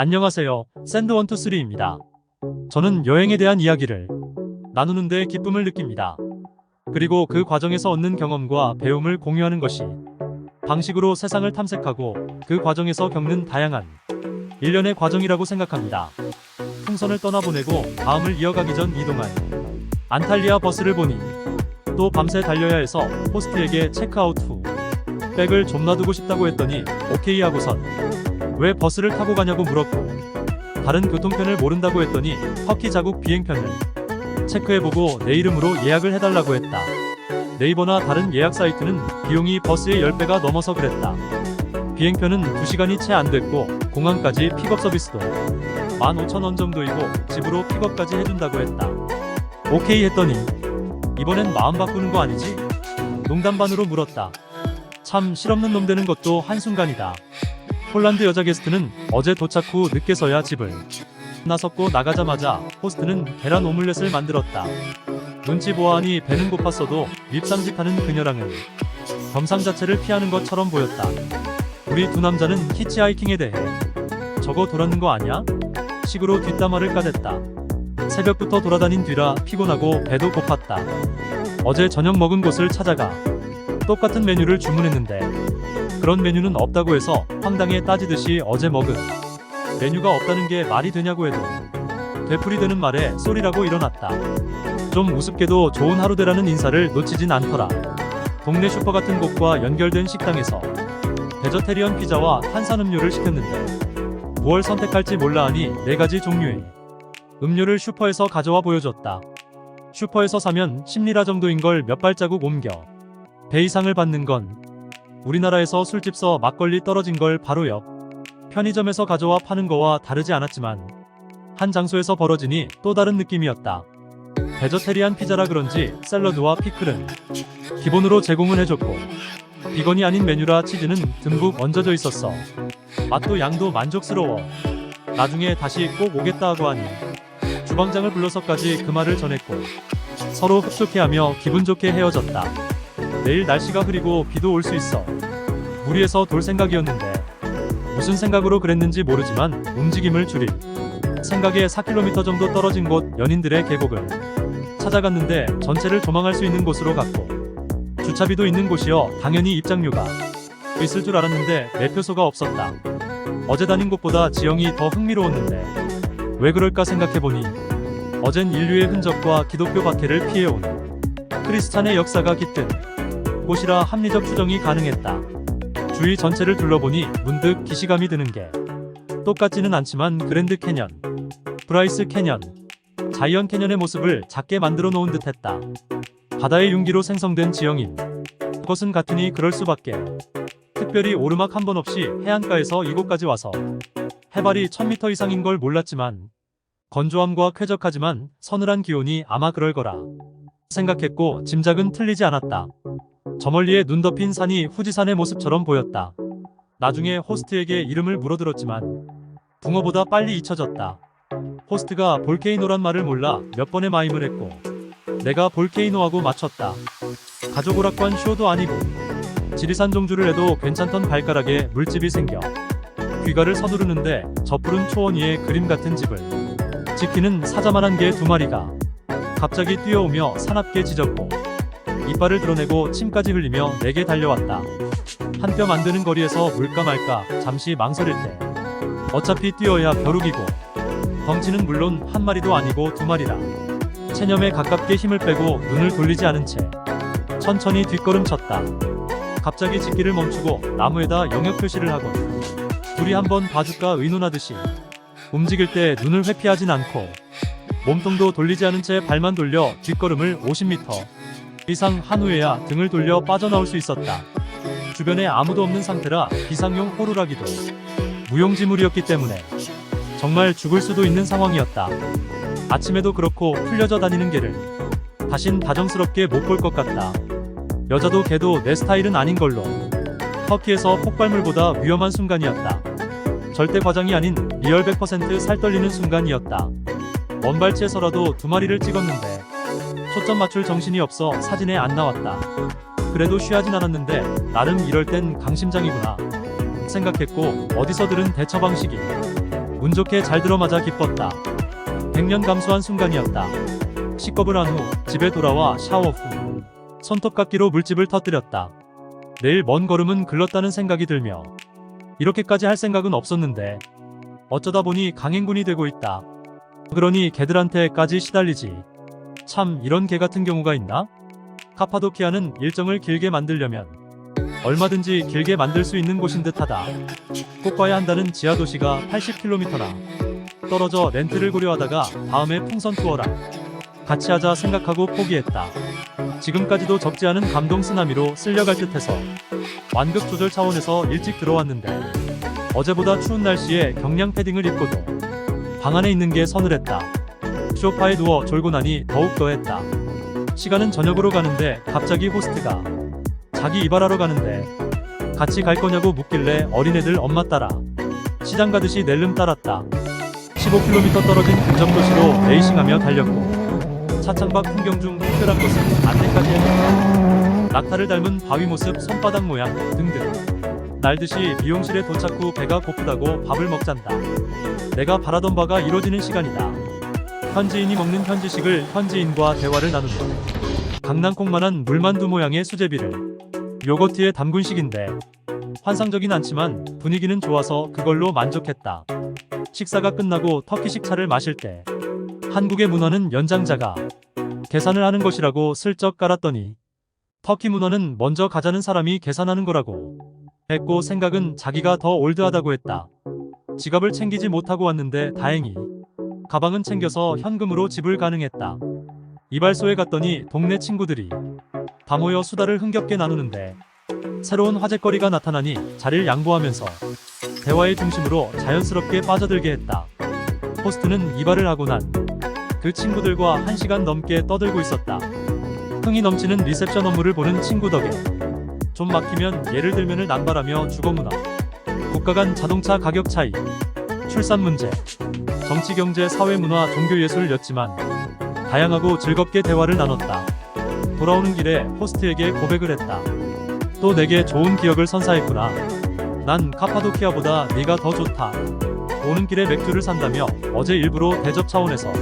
안녕하세요. 샌드원투쓰리입니다. 저는 여행에 대한 이야기를 나누는데 기쁨을 느낍니다. 그리고 그 과정에서 얻는 경험과 배움을 공유하는 것이 방식으로 세상을 탐색하고 그 과정에서 겪는 다양한 일련의 과정이라고 생각합니다. 풍선을 떠나보내고 다음을 이어가기 전 이동한 안탈리아 버스를 보니 또 밤새 달려야 해서 호스트에게 체크아웃 후 백을 좀 놔두고 싶다고 했더니 오케이 하고선 왜 버스를 타고 가냐고 물었고 다른 교통편을 모른다고 했더니 터키 자국 비행편을 체크해보고 내 이름으로 예약을 해달라고 했다. 네이버나 다른 예약 사이트는 비용이 버스의 10배가 넘어서 그랬다. 비행편은 2시간이 채 안 됐고 공항까지 픽업 서비스도 15,000원 정도이고 집으로 픽업까지 해준다고 했다. 오케이 했더니 이번엔 마음 바꾸는 거 아니지? 농담 반으로 물었다. 참 실없는 놈 되는 것도 한순간이다. 폴란드 여자 게스트는 어제 도착 후 늦게서야 집을 나섰고 나가자마자 호스트는 계란 오믈렛을 만들었다. 눈치 보아하니 배는 고팠어도 밉상짓하는 그녀랑은 겸상 자체를 피하는 것처럼 보였다. 우리 두 남자는 히치하이킹에 대해 저거 돌았는 거 아니야? 식으로 뒷담화를 까댔다. 새벽부터 돌아다닌 뒤라 피곤하고 배도 고팠다. 어제 저녁 먹은 곳을 찾아가 똑같은 메뉴를 주문했는데 그런 메뉴는 없다고 해서 황당해 따지듯이 어제 먹은 메뉴가 없다는 게 말이 되냐고 해도 되풀이 되는 말에 쏘리라고 일어났다. 좀 우습게도 좋은 하루 되라는 인사를 놓치진 않더라. 동네 슈퍼 같은 곳과 연결된 식당에서 베저테리언 피자와 탄산음료를 시켰는데 뭘 선택할지 몰라 하니 네 가지 종류의 음료를 슈퍼에서 가져와 보여줬다. 슈퍼에서 사면 10리라 정도인 걸 몇 발자국 옮겨 배 이상을 받는 건 우리나라에서 술집서 막걸리 떨어진 걸 바로 옆 편의점에서 가져와 파는 거와 다르지 않았지만 한 장소에서 벌어지니 또 다른 느낌이었다. 베저테리안 피자라 그런지 샐러드와 피클은 기본으로 제공을 해줬고 비건이 아닌 메뉴라 치즈는 듬뿍 얹어져 있었어. 맛도 양도 만족스러워. 나중에 다시 꼭 오겠다 하고 하니 주방장을 불러서까지 그 말을 전했고 서로 흡족해하며 기분 좋게 헤어졌다. 내일 날씨가 흐리고 비도 올 수 있어. 무리해서 돌 생각이었는데 무슨 생각으로 그랬는지 모르지만 움직임을 줄일 생각에 4km 정도 떨어진 곳 연인들의 계곡을 찾아갔는데 전체를 조망할 수 있는 곳으로 갔고 주차비도 있는 곳이어 당연히 입장료가 있을 줄 알았는데 매표소가 없었다. 어제 다닌 곳보다 지형이 더 흥미로웠는데 왜 그럴까 생각해보니 어젠 인류의 흔적과 기독교 박해를 피해온 크리스찬의 역사가 깃든 곳이라 합리적 추정이 가능했다. 주위 전체를 둘러보니 문득 기시감이 드는 게 똑같지는 않지만 그랜드 캐년, 브라이스 캐년, 자이언 캐년의 모습을 작게 만들어 놓은 듯했다. 바다의 융기로 생성된 지형인 그것은 같으니 그럴 수밖에. 특별히 오르막 한 번 없이 해안가에서 이곳까지 와서 해발이 1000m 이상인 걸 몰랐지만 건조함과 쾌적하지만 서늘한 기온이 아마 그럴 거라 생각했고 짐작은 틀리지 않았다. 저 멀리에 눈 덮인 산이 후지산의 모습처럼 보였다. 나중에 호스트에게 이름을 물어들었지만 붕어보다 빨리 잊혀졌다. 호스트가 볼케이노란 말을 몰라 몇 번의 마임을 했고 내가 볼케이노하고 맞췄다. 가족 오락관 쇼도 아니고 지리산 종주를 해도 괜찮던 발가락에 물집이 생겨 귀가를 서두르는데 저 푸른 초원 위에 그림 같은 집을 지키는 사자만한 개 두 마리가 갑자기 뛰어오며 사납게 짖었고 이빨을 드러내고 침까지 흘리며 내게 달려왔다. 한 뼘 안 되는 거리에서 물까 말까 잠시 망설일 때 어차피 뛰어야 벼룩이고 덩치는 물론 한 마리도 아니고 두 마리라 체념에 가깝게 힘을 빼고 눈을 돌리지 않은 채 천천히 뒷걸음쳤다. 갑자기 짖기를 멈추고 나무에다 영역 표시를 하곤 둘이 한번 봐줄까 의논하듯이 움직일 때 눈을 회피하진 않고 몸통도 돌리지 않은 채 발만 돌려 뒷걸음을 50m 이상 한 후에야 등을 돌려 빠져나올 수 있었다. 주변에 아무도 없는 상태라 비상용 호루라기도 무용지물이었기 때문에 정말 죽을 수도 있는 상황이었다. 아침에도 그렇고 풀려져 다니는 개를 다신 다정스럽게 못 볼 것 같다. 여자도 개도 내 스타일은 아닌 걸로. 터키에서 폭발물보다 위험한 순간이었다. 절대 과장이 아닌 리얼 100% 살떨리는 순간이었다. 먼발치에서라도 두 마리를 찍었는데 초점 맞출 정신이 없어 사진에 안 나왔다. 그래도 쉬하진 않았는데 나름 이럴 땐 강심장이구나 생각했고 어디서 들은 대처 방식이 운 좋게 잘 들어맞아 기뻤다. 100년 감수한 순간이었다. 식겁을 한 후 집에 돌아와 샤워 후 손톱깎이로 물집을 터뜨렸다. 내일 먼 걸음은 글렀다는 생각이 들며 이렇게까지 할 생각은 없었는데 어쩌다 보니 강행군이 되고 있다. 그러니 개들한테까지 시달리지. 참 이런 개 같은 경우가 있나? 카파도키아는 일정을 길게 만들려면 얼마든지 길게 만들 수 있는 곳인 듯하다. 꼭 봐야 한다는 지하 도시가 80km나 떨어져 렌트를 고려하다가 다음에 풍선 투어라 같이 하자 생각하고 포기했다. 지금까지도 적지 않은 감동 쓰나미로 쓸려갈 듯해서 완급 조절 차원에서 일찍 들어왔는데 어제보다 추운 날씨에 경량 패딩을 입고도 방 안에 있는 게 서늘했다. 소파에 누워 졸고 나니 더욱 더했다. 시간은 저녁으로 가는데 갑자기 호스트가 자기 이발하러 가는데 같이 갈 거냐고 묻길래 어린애들 엄마 따라 시장 가듯이 낼름 따랐다. 15km 떨어진 근접 도시로 레이싱하며 달렸고 차창밖 풍경 중 특별한 것은 안내까지 했다. 낙타를 닮은 바위 모습, 손바닥 모양 등등. 날듯이 미용실에 도착 후 배가 고프다고 밥을 먹잔다. 내가 바라던 바가 이루어지는 시간이다. 현지인이 먹는 현지식을 현지인과 대화를 나누며 강낭콩만한 물만두 모양의 수제비를 요거트에 담근식인데 환상적인 않지만 분위기는 좋아서 그걸로 만족했다. 식사가 끝나고 터키식 차를 마실 때 한국의 문화는 연장자가 계산을 하는 것이라고 슬쩍 깔았더니 터키 문화는 먼저 가자는 사람이 계산하는 거라고 했고 생각은 자기가 더 올드하다고 했다. 지갑을 챙기지 못하고 왔는데 다행히 가방은 챙겨서 현금으로 지불 가능했다. 이발소에 갔더니 동네 친구들이 다 모여 수다를 흥겹게 나누는데 새로운 화제거리가 나타나니 자리를 양보하면서 대화의 중심으로 자연스럽게 빠져들게 했다. 호스트는 이발을 하고 난 그 친구들과 한 시간 넘게 떠들고 있었다. 흥이 넘치는 리셉션 업무를 보는 친구 덕에 좀 막히면 예를 들면을 남발하며 주거문화, 국가 간 자동차 가격 차이, 출산 문제, 정치 경제 사회 문화 종교 예술이었지만 다양하고 즐겁게 대화를 나눴다. 돌아오는 길에 호스트에게 고백을 했다. 또 내게 좋은 기억을 선사했구나. 난 카파도키아보다 네가 더 좋다. 오는 길에 맥주를 산다며 어제 일부러 대접 차원에서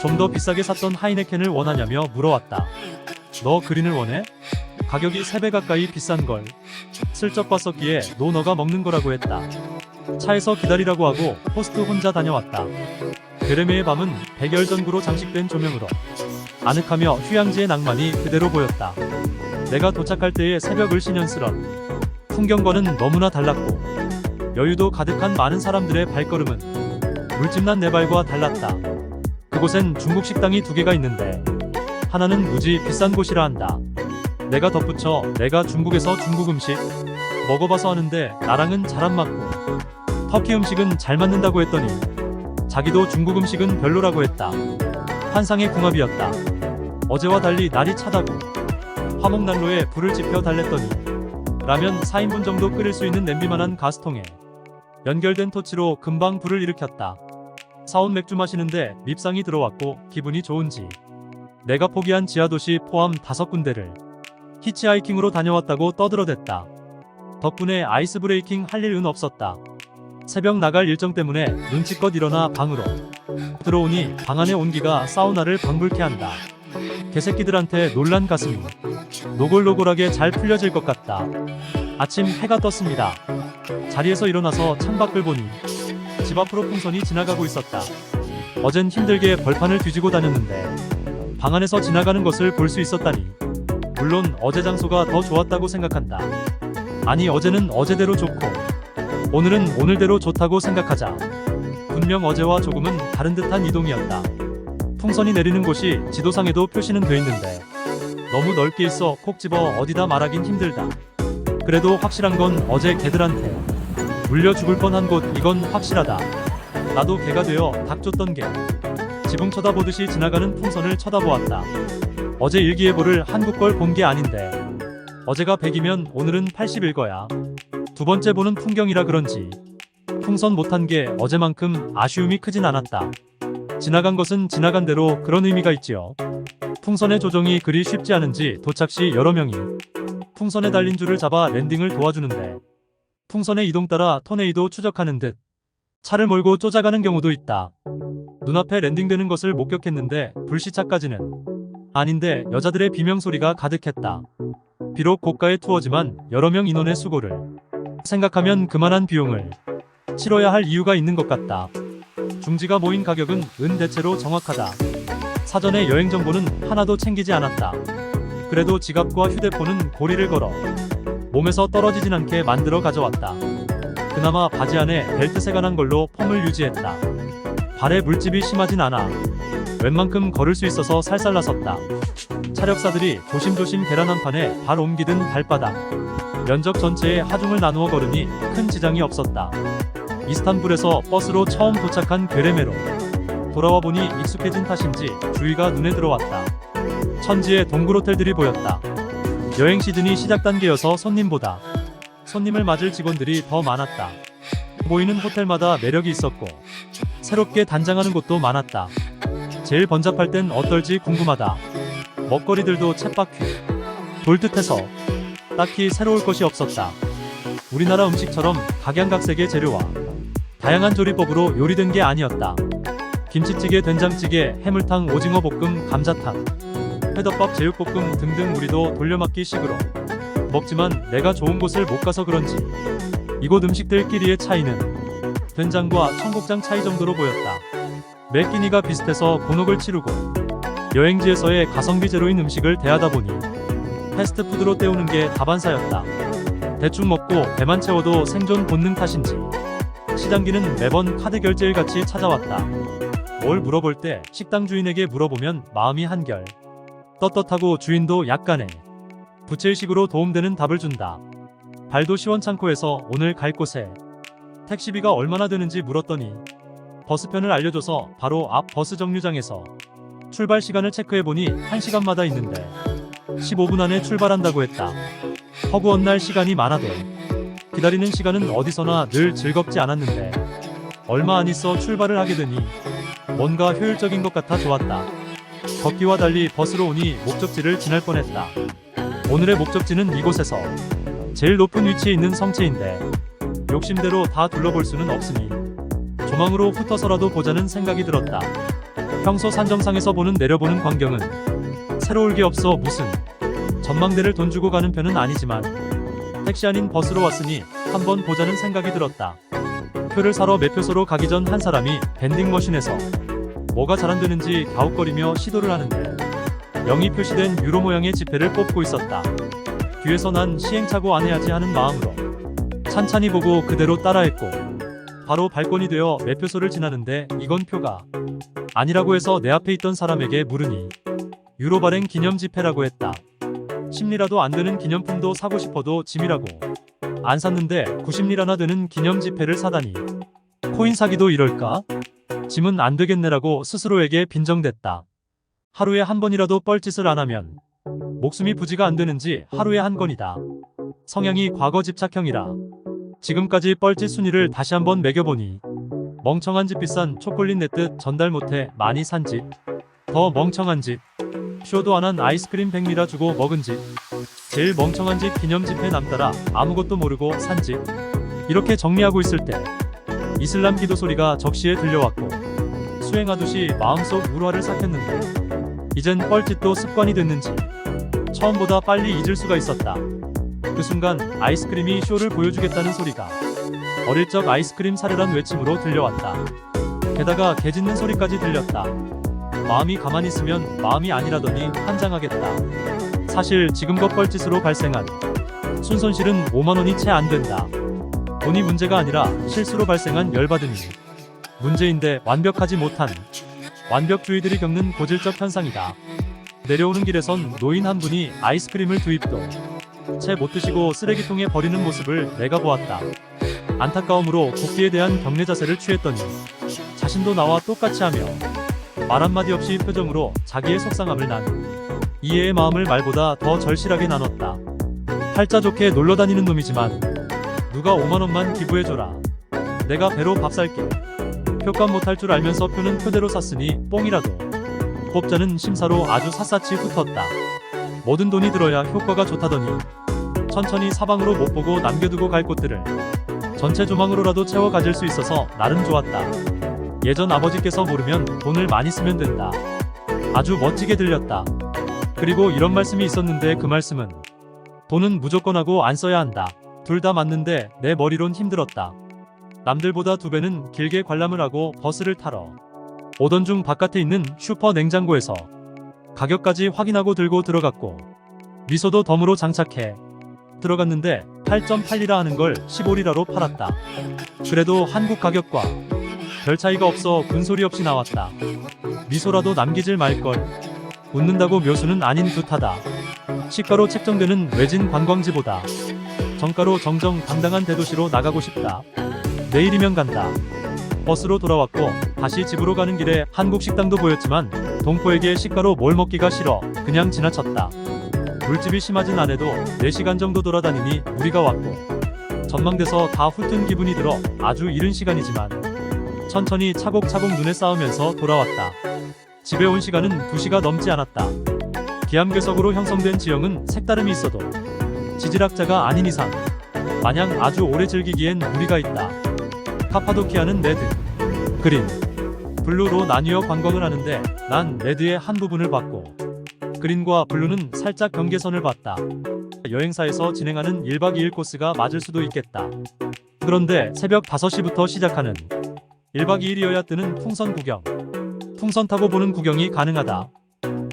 좀 더 비싸게 샀던 하이네켄을 원하냐며 물어왔다. 너 그린을 원해? 가격이 3배 가까이 비싼 걸. 슬쩍 봤었기에 노 너가 먹는 거라고 했다. 차에서 기다리라고 하고 호스트 혼자 다녀왔다. 베레메의 밤은 백열전구로 장식된 조명으로 아늑하며 휴양지의 낭만이 그대로 보였다. 내가 도착할 때의 새벽 을신연스런 풍경과는 너무나 달랐고 여유도 가득한 많은 사람들의 발걸음은 물집난 내 발과 달랐다. 그곳엔 중국 식당이 두 개가 있는데 하나는 무지 비싼 곳이라 한다. 내가 덧붙여 내가 중국에서 중국 음식 먹어봐서 하는데 나랑은 잘 안 맞고 터키 음식은 잘 맞는다고 했더니 자기도 중국 음식은 별로라고 했다. 환상의 궁합이었다. 어제와 달리 날이 차다고 화목난로에 불을 지펴 달랬더니 라면 4인분 정도 끓일 수 있는 냄비만한 가스통에 연결된 토치로 금방 불을 일으켰다. 사온 맥주 마시는데 밉상이 들어왔고 기분이 좋은지 내가 포기한 지하도시 포함 다섯 군데를 히치하이킹으로 다녀왔다고 떠들어댔다. 덕분에 아이스 브레이킹 할 일은 없었다. 새벽 나갈 일정 때문에 눈치껏 일어나 방으로 들어오니 방 안의 온기가 사우나를 방불케 한다. 개새끼들한테 놀란 가슴이 노골노골하게 잘 풀려질 것 같다. 아침 해가 떴습니다. 자리에서 일어나서 창밖을 보니 집 앞으로 풍선이 지나가고 있었다. 어젠 힘들게 벌판을 뒤지고 다녔는데 방 안에서 지나가는 것을 볼 수 있었다니. 물론 어제 장소가 더 좋았다고 생각한다. 아니 어제는 어제대로 좋고 오늘은 오늘대로 좋다고 생각하자. 분명 어제와 조금은 다른 듯한 이동이었다. 풍선이 내리는 곳이 지도상에도 표시는 돼 있는데 너무 넓게 있어 콕 집어 어디다 말하긴 힘들다. 그래도 확실한 건 어제 개들한테 물려 죽을 뻔한 곳 이건 확실하다. 나도 개가 되어 닭 쫓던 개. 지붕 쳐다보듯이 지나가는 풍선을 쳐다보았다. 어제 일기예보를 한국 걸 본 게 아닌데 어제가 100이면 오늘은 80일 거야. 두 번째 보는 풍경이라 그런지 풍선 못한 게 어제만큼 아쉬움이 크진 않았다. 지나간 것은 지나간 대로 그런 의미가 있지요. 풍선의 조종이 그리 쉽지 않은지 도착 시 여러 명이 풍선에 달린 줄을 잡아 랜딩을 도와주는데 풍선의 이동 따라 토네이도 추적하는 듯 차를 몰고 쫓아가는 경우도 있다. 눈앞에 랜딩되는 것을 목격했는데 불시착까지는 아닌데 여자들의 비명 소리가 가득했다. 비록 고가의 투어지만 여러 명 인원의 수고를 생각하면 그만한 비용을 치러야 할 이유가 있는 것 같다. 중지가 모인 가격은 은 대체로 정확하다. 사전에 여행 정보는 하나도 챙기지 않았다. 그래도 지갑과 휴대폰은 고리를 걸어 몸에서 떨어지진 않게 만들어 가져왔다. 그나마 바지 안에 벨트새가 난 걸로 폼을 유지했다. 발에 물집이 심하진 않아. 웬만큼 걸을 수 있어서 살살 나섰다. 차력사들이 조심조심 계란 한 판에 발 옮기든 발바닥, 면적 전체에 하중을 나누어 걸으니 큰 지장이 없었다. 이스탄불에서 버스로 처음 도착한 괴레메로 돌아와 보니 익숙해진 탓인지 주위가 눈에 들어왔다. 천지의 동굴 호텔들이 보였다. 여행 시즌이 시작 단계여서 손님보다 손님을 맞을 직원들이 더 많았다. 보이는 호텔마다 매력이 있었고 새롭게 단장하는 곳도 많았다. 제일 번잡할 땐 어떨지 궁금하다. 먹거리들도 쳇바퀴 돌 듯해서 딱히 새로울 것이 없었다. 우리나라 음식처럼 각양각색의 재료와 다양한 조리법으로 요리된 게 아니었다. 김치찌개, 된장찌개, 해물탕, 오징어 볶음, 감자탕, 회덮밥, 제육볶음 등등 우리도 돌려막기 식으로 먹지만 내가 좋은 곳을 못 가서 그런지 이곳 음식들끼리의 차이는 된장과 청국장 차이 정도로 보였다. 매 끼니가 비슷해서 곤혹을 치르고 여행지에서의 가성비 제로인 음식을 대하다 보니 패스트푸드로 때우는 게 다반사였다. 대충 먹고 배만 채워도 생존 본능 탓인지 시장기는 매번 카드 결제일 같이 찾아왔다. 뭘 물어볼 때 식당 주인에게 물어보면 마음이 한결 떳떳하고 주인도 약간의 부채의식으로 도움되는 답을 준다. 발도 시원찮고 해서 오늘 갈 곳에 택시비가 얼마나 되는지 물었더니 버스편을 알려줘서 바로 앞 버스 정류장에서 출발 시간을 체크해보니 1시간마다 있는데 15분 안에 출발한다고 했다. 허구한 날 시간이 많아도 기다리는 시간은 어디서나 늘 즐겁지 않았는데 얼마 안 있어 출발을 하게 되니 뭔가 효율적인 것 같아 좋았다. 걷기와 달리 버스로 오니 목적지를 지날 뻔했다. 오늘의 목적지는 이곳에서 제일 높은 위치에 있는 성체인데 욕심대로 다 둘러볼 수는 없으니 조망으로 훑어서라도 보자는 생각이 들었다. 평소 산정상에서 보는 내려보는 광경은 새로울 게 없어 무슨 전망대를 돈 주고 가는 편은 아니지만 택시 아닌 버스로 왔으니 한번 보자는 생각이 들었다. 표를 사러 매표소로 가기 전 한 사람이 밴딩 머신에서 뭐가 잘 안 되는지 갸웃거리며 시도를 하는데 0이 표시된 유로 모양의 지폐를 뽑고 있었다. 뒤에서 난 시행착오 안 해야지 하는 마음으로 찬찬히 보고 그대로 따라했고 바로 발권이 되어 매표소를 지나는데 이건 표가 아니라고 해서 내 앞에 있던 사람에게 물으니 유로 발행 기념 지폐라고 했다. 심리라도 안 되는 기념품도 사고 싶어도 짐이라고 안 샀는데 90리라나 되는 기념 지폐를 사다니 코인 사기도 이럴까? 짐은 안 되겠네라고 스스로에게 빈정댔다. 하루에 한 번이라도 뻘짓을 안 하면 목숨이 부지가 안 되는지 하루에 한 건이다. 성향이 과거 집착형이라 지금까지 뻘짓 순위를 다시 한번 매겨보니 멍청한 집 비싼 초콜릿 냈듯 전달 못해 많이 산 집, 더 멍청한 집, 쇼도 안 한 아이스크림 100미라 주고 먹은 집, 제일 멍청한 집 기념 집회 남따라 아무것도 모르고 산 집. 이렇게 정리하고 있을 때 이슬람 기도 소리가 적시에 들려왔고 수행하듯이 마음속 우라를 삭혔는데 이젠 뻘짓도 습관이 됐는지 처음보다 빨리 잊을 수가 있었다. 그 순간 아이스크림이 쇼를 보여주겠다는 소리가 어릴 적 아이스크림 사려란 외침으로 들려왔다. 게다가 개 짖는 소리까지 들렸다. 마음이 가만히 있으면 마음이 아니라더니 환장하겠다. 사실 지금껏 뻘짓으로 발생한 순손실은 5만원이 채 안 된다. 돈이 문제가 아니라 실수로 발생한 열받음이 문제인데 완벽하지 못한 완벽주의들이 겪는 고질적 현상이다. 내려오는 길에선 노인 한 분이 아이스크림을 두 입도 채 못 드시고 쓰레기통에 버리는 모습을 내가 보았다. 안타까움으로 국기에 대한 경례 자세를 취했더니 자신도 나와 똑같이 하며 말 한마디 없이 표정으로 자기의 속상함을 난 이해의 마음을 말보다 더 절실하게 나눴다. 팔자 좋게 놀러 다니는 놈이지만 누가 5만 원만 기부해줘라. 내가 배로 밥 살게. 표값 못할 줄 알면서 표는 표대로 샀으니 뽕이라도. 뽑자는 심사로 아주 샅샅이 훑었다. 모든 돈이 들어야 효과가 좋다더니 천천히 사방으로 못 보고 남겨두고 갈 곳들을 전체 조망으로라도 채워 가질 수 있어서 나름 좋았다. 예전 아버지께서 모르면 돈을 많이 쓰면 된다. 아주 멋지게 들렸다. 그리고 이런 말씀이 있었는데 그 말씀은 돈은 무조건 하고 안 써야 한다. 둘 다 맞는데 내 머리론 힘들었다. 남들보다 두 배는 길게 관람을 하고 버스를 타러 오던 중 바깥에 있는 슈퍼 냉장고에서 가격까지 확인하고 들고 들어갔고 미소도 덤으로 장착해 들어갔는데 8.8리라 하는 걸 15리라로 팔았다. 그래도 한국 가격과 별 차이가 없어 군소리 없이 나왔다. 미소라도 남기질 말걸. 웃는다고 묘수는 아닌 듯하다. 시가로 책정되는 외진 관광지보다 정가로 정정 당당한 대도시로 나가고 싶다. 내일이면 간다. 버스로 돌아왔고 다시 집으로 가는 길에 한국 식당도 보였지만 동포에게 시가로 뭘 먹기가 싫어 그냥 지나쳤다. 물집이 심하진 않아도 4시간 정도 돌아다니니 무리가 왔고 전망돼서 다 훑은 기분이 들어 아주 이른 시간이지만 천천히 차곡차곡 눈에 쌓으면서 돌아왔다. 집에 온 시간은 2시가 넘지 않았다. 기암괴석으로 형성된 지형은 색다름이 있어도 지질학자가 아닌 이상 마냥 아주 오래 즐기기엔 무리가 있다. 카파도키아는 레드, 그린, 블루로 나뉘어 관광을 하는데 난 레드의 한 부분을 봤고 그린과 블루는 살짝 경계선을 봤다. 여행사에서 진행하는 1박 2일 코스가 맞을 수도 있겠다. 그런데 새벽 5시부터 시작하는 1박 2일이어야 뜨는 풍선 구경. 풍선 타고 보는 구경이 가능하다.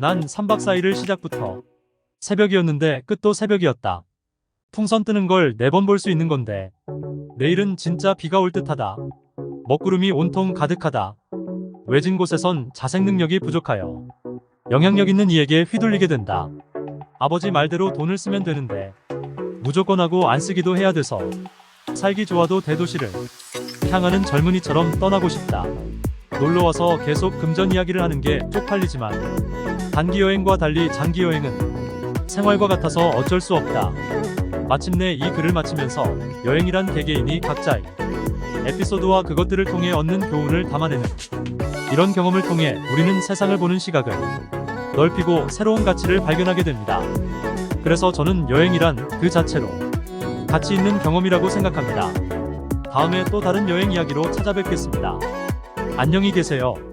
난 3박 4일을 시작부터 새벽이었는데 끝도 새벽이었다. 풍선 뜨는 걸 네 번 볼 수 있는 건데 내일은 진짜 비가 올 듯하다. 먹구름이 온통 가득하다. 외진 곳에선 자생 능력이 부족하여 영향력 있는 이에게 휘둘리게 된다. 아버지 말대로 돈을 쓰면 되는데 무조건 하고 안 쓰기도 해야 돼서 살기 좋아도 대도시를 향하는 젊은이처럼 떠나고 싶다. 놀러 와서 계속 금전 이야기를 하는 게 쪽팔리지만 단기 여행과 달리 장기 여행은 생활과 같아서 어쩔 수 없다. 마침내 이 글을 마치면서 여행이란 개개인이 각자의 에피소드와 그것들을 통해 얻는 교훈을 담아내는 이런 경험을 통해 우리는 세상을 보는 시각을 넓히고 새로운 가치를 발견하게 됩니다. 그래서 저는 여행이란 그 자체로 가치 있는 경험이라고 생각합니다. 다음에 또 다른 여행 이야기로 찾아뵙겠습니다. 안녕히 계세요.